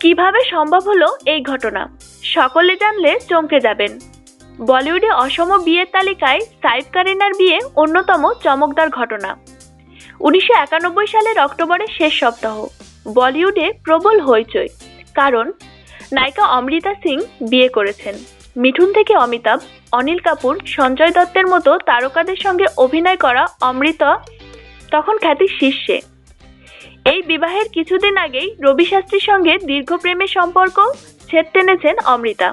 কীভাবে সম্ভব হলো এই ঘটনা? সকলে জানলে চমকে যাবেন। বলিউডে অসম বিয়ের তালিকায় সাইফ কারিনার বিয়ে অন্যতম চমকদার ঘটনা। উনিশশো একানব্বই সালের অক্টোবরের শেষ সপ্তাহ। বলিউডে প্রবল হইচই। কারণ, নায়িকা অমৃতা সিং বিয়ে করেছেন। মিঠুন থেকে অমিতাভ, অনিল কাপুর, সঞ্জয় দত্তের মতো তারকাদের সঙ্গে অভিনয় করা অমৃতা তখন খ্যাতির শীর্ষে। এই বিবাহের কিছুদিন আগেই রবি শাস্ত্রীর সঙ্গে দীর্ঘ প্রেমের সম্পর্ক ছেদ টেনেছেন অমৃতা।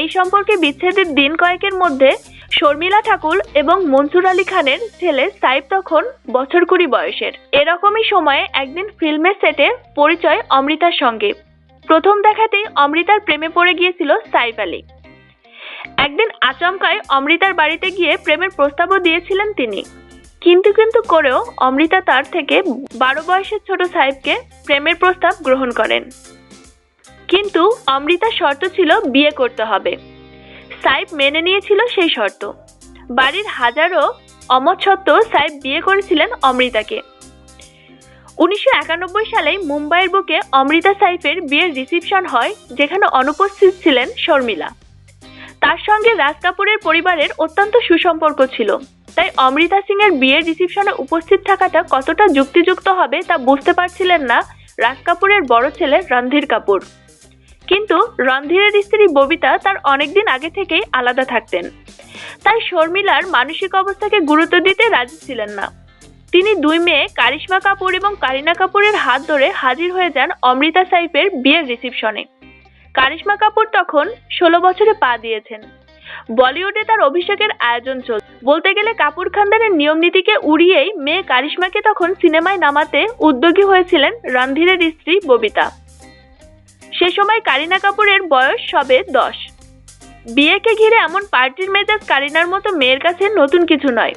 এই সম্পর্কে বিচ্ছেদের দিন কয়েকের মধ্যে শর্মিলা ঠাকুর এবং মনসুর আলী খানের ছেলে সাইফ তখন বছর কুড়ি বয়সের। এরকমই সময়ে একদিন ফিল্মের সেটে পরিচয় অমৃতার সঙ্গে। প্রথম দেখাতেই অমৃতার প্রেমে পড়ে গিয়েছিল সাইফ আলী। একদিন আচমকায় অমৃতার বাড়িতে গিয়ে প্রেমের প্রস্তাবও দিয়েছিলেন তিনি। কিন্তু কিন্তু করেও অমৃতা তার থেকে বারো বয়সের ছোট সাহেবকে প্রেমের প্রস্তাব গ্রহণ করেন। কিন্তু অমৃতার শর্ত ছিল বিয়ে করতে হবে। সাইব মেনে নিয়েছিল সেই শর্ত। বাড়ির হাজারো অমত সত্ত্বেও সাইব বিয়ে করেছিলেন অমৃতাকে। উনিশশো একানব্বই সালে মুম্বাইয়ের বুকে অমৃতা সাইফের বিয়ের রিসিপশন হয়, যেখানে অনুপস্থিত ছিলেন শর্মিলা। তার সঙ্গে রাজ কাপুরের পরিবারের অত্যন্ত সুসম্পর্ক ছিল। তাই অমৃতা সিং এর বিয়ের রিসিপশনে উপস্থিত থাকাটা কতটা যুক্তিযুক্ত হবে তা বুঝতে পারছিলেন না রাজ কাপুরের বড় ছেলে রণধীর কাপুর। কিন্তু রণধীরের স্ত্রী ববিতা তার অনেকদিন আগে থেকেই আলাদা থাকতেন। তাই শর্মিলার মানসিক অবস্থাকে গুরুত্ব দিতে রাজি ছিলেন না। তিনি দুই মেয়ে কারিশ্মা কাপুর এবং কারিনা কাপুরের হাত ধরে হাজির হয়ে যান অমৃতা সাইফের বিয়ের রিসিপশনে কারিশ্মা কাপুর তখন ষোলো বছরে পা দিয়েছেন। বলিউডে তার অভিষেকের আয়োজন চল বলতে গেলে কাপুর খানদানের নিয়ম নীতিকে উড়িয়েই মেয়ে কারিশ্মাকে তখন সিনেমায় নামাতে উদ্যোগী হয়েছিলেন রণধীরের স্ত্রী ববিতা। সে সময় কারিনা কাপুরের বয়স সবে দশ। বিয়েকে ঘিরে এমন পার্টির মেজাজ কারিনার মতো মেয়ের কাছে নতুন কিছু নয়।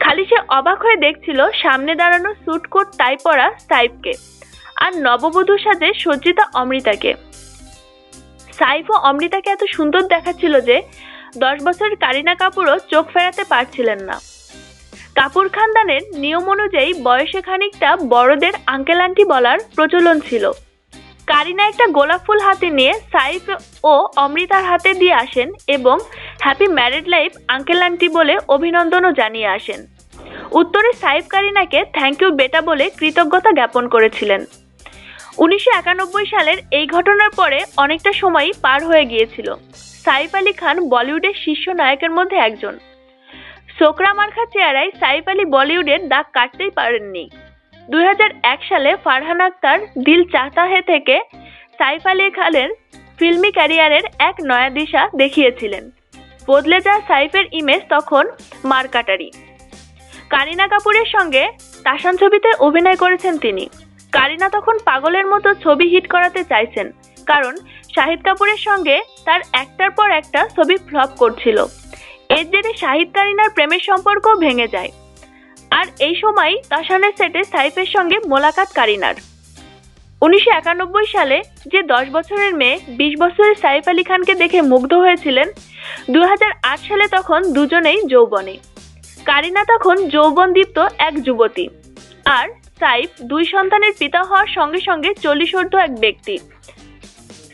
খালি সে অবাক হয়ে দেখছিল সামনে দাঁড়ানো স্যুট কোট টাই পরা সাইফকে। আর নববধূ সাজে সজ্জিতা অমৃতাকে। সাইফ ও অমৃতাকে এত সুন্দর দেখাচ্ছিল যে দশ বছরের কারিনা কাপুরও চোখ ফেরাতে পারছিলেন না। কাপুর খানদানের নিয়ম অনুযায়ী বয়সে খানিকটা বড়দের আঙ্কেল আন্টি বলার প্রচলন ছিল। কারিনা একটা গোলাপ ফুল হাতে নিয়ে সাইফ ও অমৃতার হাতে দিয়ে আসেন এবং happy married life uncle aunty বলে অভিনন্দনও জানিয়ে আসেন। উত্তরে সাইফ কারিনাকে থ্যাংক ইউ বেটা বলে কৃতজ্ঞতা জ্ঞাপন করেছিলেন। উনিশশো একানব্বই সালের এই ঘটনার পরে অনেকটা সময়ই পার হয়ে গিয়েছিল। সাইফ আলী খান বলিউডের শীর্ষ নায়কের মধ্যে একজন। সোকরা মার্খা চেহারায় সাইফ আলী বলিউডের দাগ কাটতেই পারেননি। দু হাজার এক সালে ফারহান আক্তার দিল চাহতা হে থেকে সাইফ আলী খানের ফিল্মি ক্যারিয়ারের এক নয়া দিশা দেখিয়েছিলেন। বদলে যাওয়া সাইফের ইমেজ তখন মারকাটারি কারিনা কাপুরের সঙ্গে তাসান ছবিতে অভিনয় করেছেন তিনি। কারিনা তখন পাগলের মতো ছবি হিট করাতে চাইছেন, কারণ শাহিদ কাপুরের সঙ্গে তার একটার পর একটা ছবি ফ্লপ করছিল। এর জেরে শাহিদ কারিনার প্রেমের সম্পর্ক ভেঙে যায়। আর এই সময় তাসানের সেটে সাইফের সঙ্গে মোলাকাত কারিনার। উনিশশো একানব্বই সালে যে দশ বছরের মেয়ে, বিশ বছরের সাইফ আলী খানকে দেখে মুগ্ধ হয়েছিলেন দু হাজার আট সালে তখন দুজনেই যৌবনে। কারিনা তখন যৌবনদীপ্ত এক যুবতী। আর সাইফ দুই সন্তানের পিতা হওয়ার সঙ্গে সঙ্গে চল্লিশ ঊর্ধ্ব এক ব্যক্তি।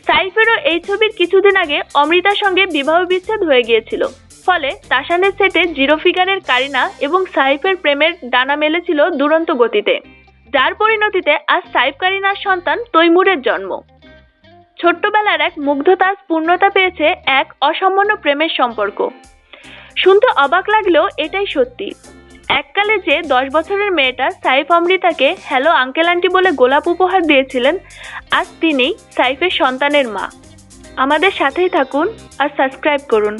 সাইফেরও এই ছবির কিছুদিন আগে অমৃতার সঙ্গে বিবাহ বিচ্ছেদ হয়ে গিয়েছিল। ফলে তাসানের সেটে জিরো ফিগারের কারিনা এবং সাইফের প্রেমের ডানা মেলেছিল দুরন্ত গতিতে। যার পরিণতিতে আজ সাইফ কারিনার সন্তান তৈমুরের জন্ম। ছোট্টবেলার এক মুগ্ধতাজ পূর্ণতা পেয়েছে এক অসামান্য প্রেমের সম্পর্ক। শুনতে অবাক লাগলেও এটাই সত্যি। এককালে যে দশ বছরের মেয়েটা সাইফ অমৃতাকে হ্যালো, আঙ্কেল আন্টি বলে গোলাপ উপহার দিয়েছিলেন, আজ তিনি সাইফের সন্তানের মা। আমাদের সাথেই থাকুন আর সাবস্ক্রাইব করুন।